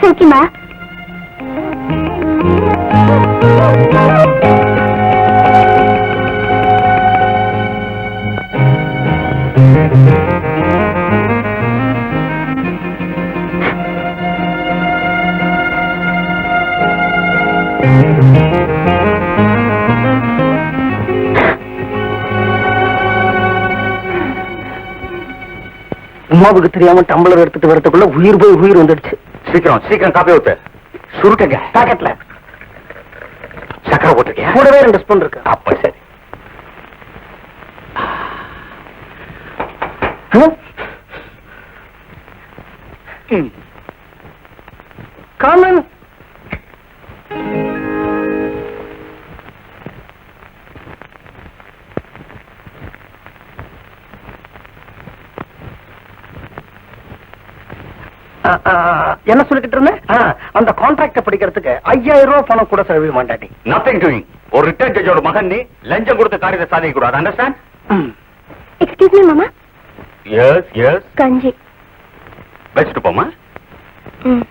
సూకిమా thank you உமாவுக்கு தெரியாம tumbler எடுத்துட்டு வரதுக்குள்ள உயிர் போய் உயிர் வந்துடுச்சு. சீக்கிரம் சீக்கிரம் காப்பி ஊத்து. சுருட்டுங்க. பாக்கெட்ல சக்கரை போட்டிருக்கியா? கூடவே ரெண்டு ஸ்பூன் இருக்கு. அப்ப சரி. காமன். என்ன சொல்லிக்கிட்டு இருந்தேன் அந்த கான்ட்ராக்ட படிக்கிறதுக்கு ஐயாயிரம் ரூபாய் பணம் கூட செலவு மாட்டாடி நத்திங் டூயிங் ஒரு ரிட்டர்ன் ஜட்ஜோட மகன் நீ லஞ்சம் கொடுத்த காரியத்தை சாதிக்க கூடாது. அண்டர்ஸ்டாண்ட் எக்ஸ்கியூஸ் மீ மாமா. எஸ் எஸ் கஞ்சி. வச்சுட்டு போமா ம்.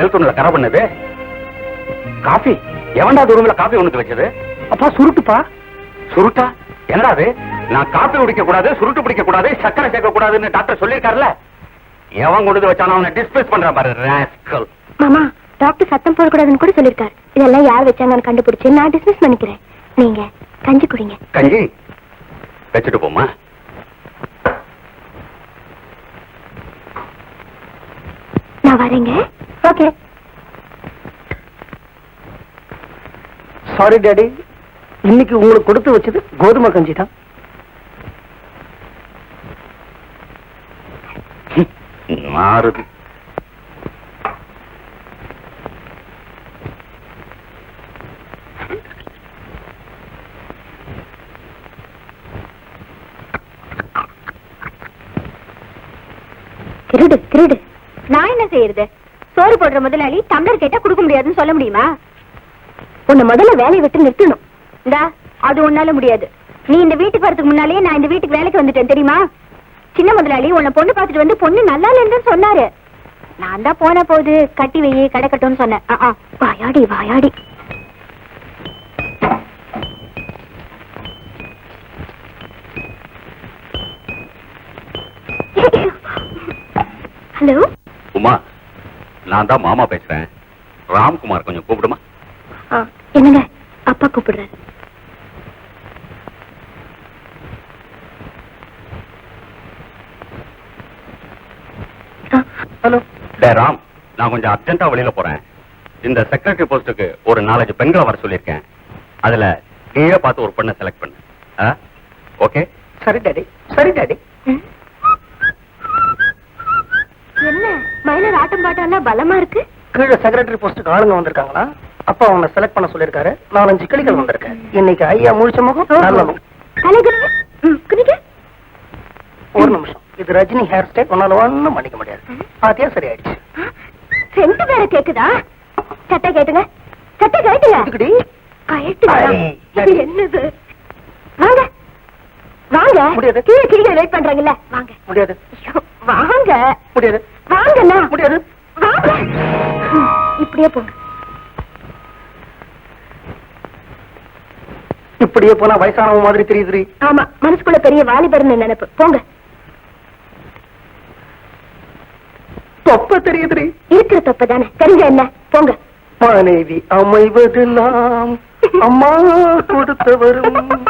யாரா என் மேல் துணில கரை பண்ணது. காஃபி எவன்டா ரூம்ல காஃபி உனக்கு வச்சது? அப்பா சுருட்டுப்பா. சுருட்டா? என்னடா அது? நான் காப்பி குடிக்க கூடாது சுருட்டு பிடிக்க கூடாது சக்கரை சேர்க்க கூடாதுன்னு டாக்டர் சொல்லிருக்காருல எவன் கொண்டு வச்சானோ அவனை டிஸ்பிளேஸ் பண்றான் பாரு rascal. மாமா டாக்டர் சத்தம் போடக்கூடாதுன்னு கூட சொல்லிருக்காரு இதெல்லாம் யார் வச்சாங்கன்னு கண்டுபிடிச்சு நான் டிஸ்மிஸ் பண்ணிக்கிறேன். நீங்க கஞ்சி குடிங்க. கஞ்சி? வச்சுட்டு போமா நான் வரேங்க. ஓகே. சாரி டாடி இன்னைக்கு உங்களுக்கு கொடுத்து வச்சது கோதுமை கஞ்சி தான். மாறுது. திருடு திருடு. நான் என்ன செய்யறது? சோறு போடுற முதலாளி டம்ளர் கேட்டா கொடுக்க முடியாதுன்னு சொல்ல முடியுமா? உன்னை முதல்ல வேலையை விட்டு நிறுத்தணும். இந்தா அது உன்னால முடியாது. நீ இந்த வீட்டுக்கு வரதுக்கு முன்னாலேயே நான் இந்த வீட்டுக்கு வேலைக்கு வந்துட்டேன் தெரியுமா? சின்ன முதலாளி உன்னை பொண்ணு பார்த்துட்டு வந்து பொண்ணு நல்லா இல்லைன்னு சொன்னாரு. நான் தான் போன போது கட்டி வையே கிடக்கட்டும்னு சொன்னேன். ஆ, ஆ. வாயாடி வாயாடி. ஹலோ? உமா நான் தான் மாமா பேசுறேன். ராம்குமார் கொஞ்சம் கூப்பிடுமா? என்னங்க? அப்பா கூப்பிடுறாரு. ஆ, ஹலோ. டே ராம் நான் கொஞ்சம் அர்ஜென்ட்டா வெளியில போறேன். இந்த செக்ரட்டரி போஸ்டுக்கு ஒரு நாலஞ்சு பெண்களை வர சொல்லியிருக்கேன். அதுல நீயே பார்த்து ஒரு பெண்ணை செலக்ட் பண்ணு. ஓகே? சரி டாடி. சரி டாடி. என்ன? மயிலர் ஆட்டம் பாட்டம் எல்லாம் பலமா இருக்கு? கீழே செக்ரட்டரி போஸ்ட்டுக்கு ஆளுங்க வந்திருக்காங்களா? அப்பா அவனை செலக்ட் பண்ண சொல்லிருக்காரு நாலஞ்சு கிளிகள் வந்திருக்கேன் இன்னைக்கு ஐயா முழிச்ச முகம் நல்ல ஒரு நிமிஷம். இது ரஜினி ஹேர் ஸ்டைல் உன்னால ஒண்ணும் பண்ணிக்க முடியாது. பாத்தியா சரியாயிடுச்சு. சென்ட் வேற கேக்குதா? சட்டை கேட்டுங்க. சட்டை கேட்டுங்க இது என்னது? வாங்க. வாங்க. முடியாது. கீழே கீழே வெயிட் பண்றாங்கல்ல. வாங்க. முடியாது. வாங்க. முடியாது. வாங்கண்ணா. முடியாது. வாங்க. இப்படியே போங்க. இப்படியே போனா வயசானவங்க மாதிரி தெரியுது ஆமா மனசுக்குள்ள பெரிய வாலிபர்னு நினைப்பு. போங்க. தொப்ப தெரியுதுரி இருக்கிற தொப்பை தானே தெரிஞ்ச என்ன? போங்க. மனைவி அமைவதெல்லாம் அம்மா கொடுத்தவரும்.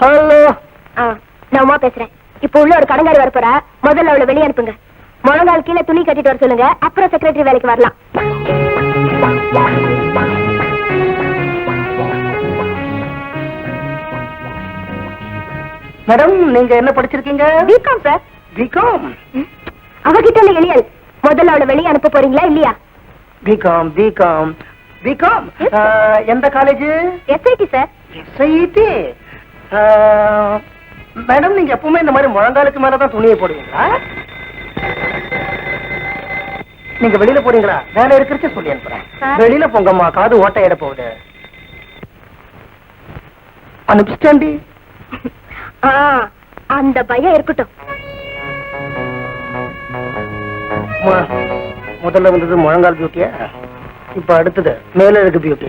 ஹலோ. நான் உமா பேசுறேன். இப்போ உள்ள ஒரு கடங்காரி வர போறா முதல்ல அவளை வெளியே அனுப்புங்க. முழங்கால் கீழே துணி கட்டிட்டு வர சொல்லுங்க. அப்புறம் செக்ரட்டரி வேலைக்கு வரலாம். மேடம் நீங்க என்ன படிச்சிருக்கீங்க? பிகாம் சார் பிகாம் அவகிட்ட எளியல் முதல்ல அவளை வெளியே அனுப்ப போறீங்களா இல்லையா? பிகாம் பிகாம் பிகாம் எந்த college SIT sir SIT madam நீங்க எப்பவுமே இந்த மாதிரி முழங்காலுக்கு மேலதான் துணியை போடுவீங்களா? நீங்க வெளியில போறீங்களா? வேலை இருக்கிறச்சு சொல்லி அனுப்புறேன். வெளியில போங்கம்மா காது ஓட்டை இட போகுது. அனுப்பிச்சிட்டாண்டி ஆ, அந்த பயம் இருக்கட்டும். அம்மா, முதல்ல வந்தது முழங்கால் பியூட்டியா இப்ப அடுத்தது மேல இருக்கு பியூட்டி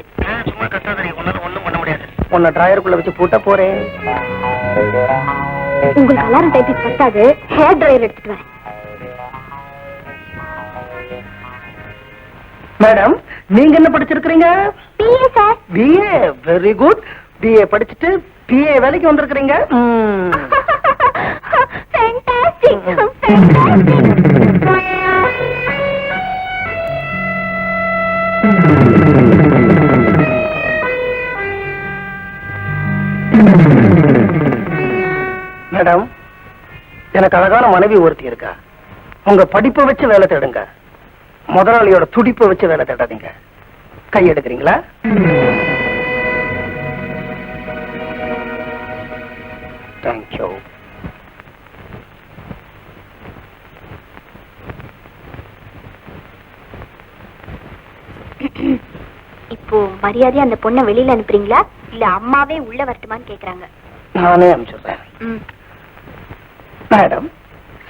சும்மா கட்டாத நீ உன்னால ஒண்ணும் பண்ண முடியாது உன்னை டிராயருக்குள்ள வச்சு பூட்ட போறேன். உங்களுக்கு அலாரம் டைப்பிங் பத்தாது ஹேர் ட்ரையர் எடுத்துட்டு வரேன். மேடம் நீங்க என்ன படிச்சிருக்கீங்க BA sir BA very good BA படிச்சுட்டு பிஏ வேலைக்கு வந்திருக்கிறீங்க? ம். ஃபேண்டாஸ்டிக் மேடம் எனக்கு அழகான மனைவி ஒருத்தி இருக்கா. உங்க படிப்பை வச்சு வேலை தேடுங்க. முதலாளியோட துடிப்பை வச்சு வேலை தேடாதீங்க. கை எடுக்கிறீங்களா? தேங்க்யூ இப்போ மரியாதையா அந்த பொண்ணை வெளியில அனுப்புறீங்களா? இல்ல அம்மாவே உள்ள வரட்டுமான்னு கேக்குறாங்க. நானே அனுப்பிச்சுடுறேன். மேடம்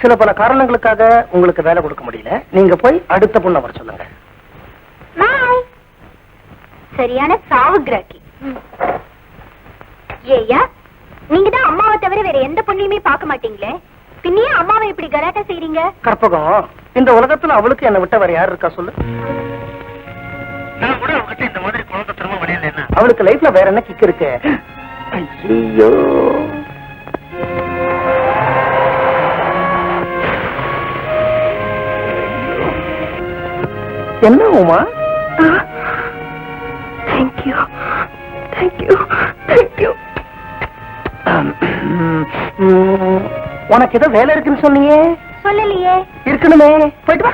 சில பல காரணங்களுக்காக உங்களுக்கு வேலை கொடுக்க முடியல. நீங்க போய் அடுத்த பொண்ணை வர சொல்லுங்க. சரியான சாவு கிராக்கி ஏயா நீங்க தான் அம்மாவை தவிர வேற எந்த பொண்ணையுமே பார்க்க மாட்டீங்களே? பின்னையே அம்மாவை இப்படி கலாட்டா செய்றீங்க? கற்பகம் இந்த உலகத்துல அவளுக்கு என்னை விட்ட வேற யார் இருக்கா சொல்லு. நான் கூட அவகிட்ட இந்த மாதிரி குழந்தை திரும்ப அவளுக்கு லைஃப்ல வேற என்ன கிக் இருக்கு? ஐயோ என்ன உமா? தேங்க்யூ தேங்க்யூ தேங்க்யூ உனக்கு ஏதோ வேலை இருக்குன்னு சொன்னியே. சொல்லலையே. இருக்கணுமே. போயிட்டு வா.